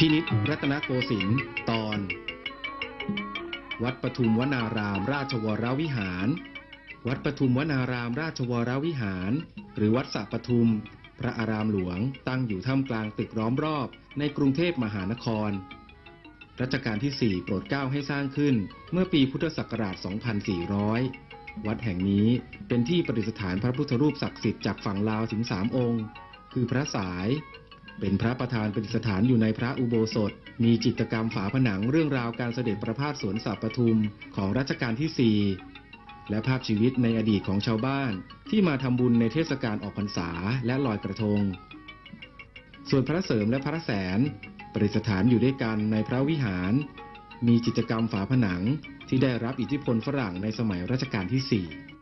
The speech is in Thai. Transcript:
พินิษรัตนโกสินทร์ตอน วัดปทุมวนารามราชวรวิหาร วัดปทุมวนารามราชวรวิหาร หรือวัดสระปทุม พระอารามหลวงตั้งอยู่ท่ามกลางตึกล้อมรอบในกรุงเทพมหานคร รัชกาลที่ 4 โปรดเกล้าให้สร้างขึ้นเมื่อปีพุทธศักราช 2400 วัดแห่งนี้เป็นที่ประดิษฐานพระพุทธรูปศักดิ์สิทธิ์จากฝั่งลาวถึง 3 องค์ คือพระสาย เป็นพระประธานประดิษฐานอยู่ในพระอุโบสถ มีจิตกรรมฝาผนังเรื่องราวการเสด็จประพาสสวนสัปทุมของรัชกาลที่ 4 และภาพชีวิตในอดีตของชาวบ้าน ที่มาทำบุญในเทศกาลออกพรรษาและลอยกระทง ส่วนพระเสริมและพระแสนประดิษฐานอยู่ด้วยกันในพระวิหาร มีจิตกรรมฝาผนังที่ได้รับอิทธิพลฝรั่งในสมัยรัชกาลที่ 4